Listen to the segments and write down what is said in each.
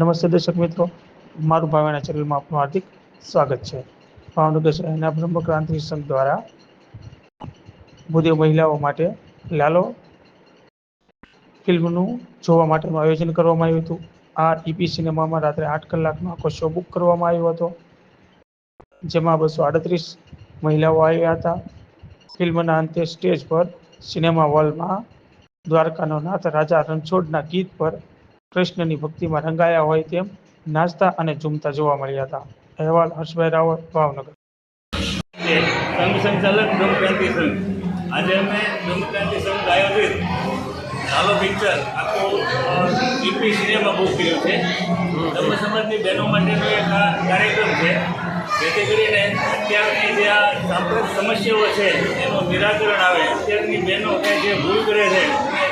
નમસ્તે દર્શક મિત્રો. મારું ભાવના ચેનલમાં આપનું હાર્દિક સ્વાગત છે. ભાવનગર શહેરના બ્રહ્મ ક્રાંતિ સંઘ દ્વારા બુદ્ધિ મહિલાઓ માટે લાલો ફિલ્મનું જોવા માટેનું આયોજન કરવામાં આવ્યું હતું. આ ઈપી સિનેમામાં રાત્રે આઠ કલાકનો આખો શો બુક કરવામાં આવ્યો હતો. જેમાં બસો આડત્રીસ મહિલાઓ આવ્યા હતા. ફિલ્મના અંતે સ્ટેજ પર સિનેમા હોલમાં દ્વારકાનો નાથ રાજા રણછોડના ગીત પર કૃષ્ણની ભક્તિમાં રંગાયા હોય તેમ નાચતા અને ઝૂમતા જોવા મળ્યા હતા. અહેવાલ હર્ષભાઈ રાવળ ભાવનગર. સંઘ સંચાલક બ્રહ્મક્રાંતિ આજે અમે બ્રહ્મક્રાંતિ પિક્ચર. આખું ઈપી સિનેમા બુક કર્યું છે. ધર્મ સમાજની બહેનો માટેનો એક આ કાર્યક્રમ છે. જેથી કરીને અત્યારની જે આ સાંપ્રત સમસ્યાઓ છે, એનું નિરાકરણ આવે. અત્યારની બહેનો જે ભૂલ કરે છે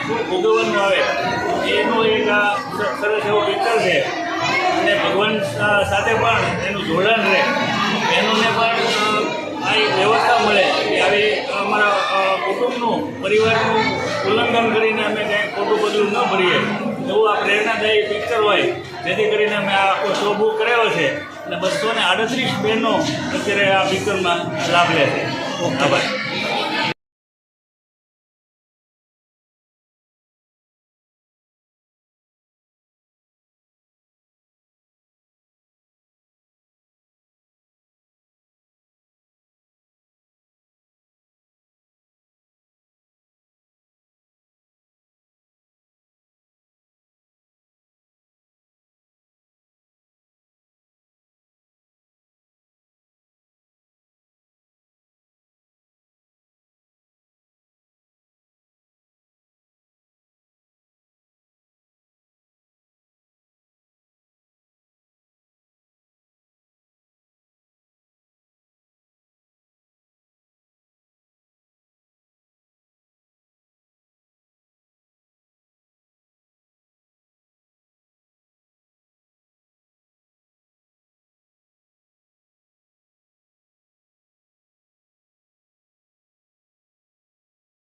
શું ભોગવવાનું આવે. એનું એક આ સરસ એવો પિક્ચર છે. અને ભગવાન સાથે પણ એનું જોડાણ રહે. બહેનોને પણ આ એક વ્યવસ્થા મળે કે આવી અમારા કુટુંબનું પરિવારનું ઉલ્લંઘન કરીને અમે કાંઈ ખોટું બધું ન ભરીએ. એવું આ પ્રેરણાદાયી પિક્ચર હોય જેથી કરીને અમે આ આખો શો બુક કર્યો છે. અને બસો ને આડત્રીસ બહેનો અત્યારે આ પિક્ચરમાં લાભ લે છે. આભાર.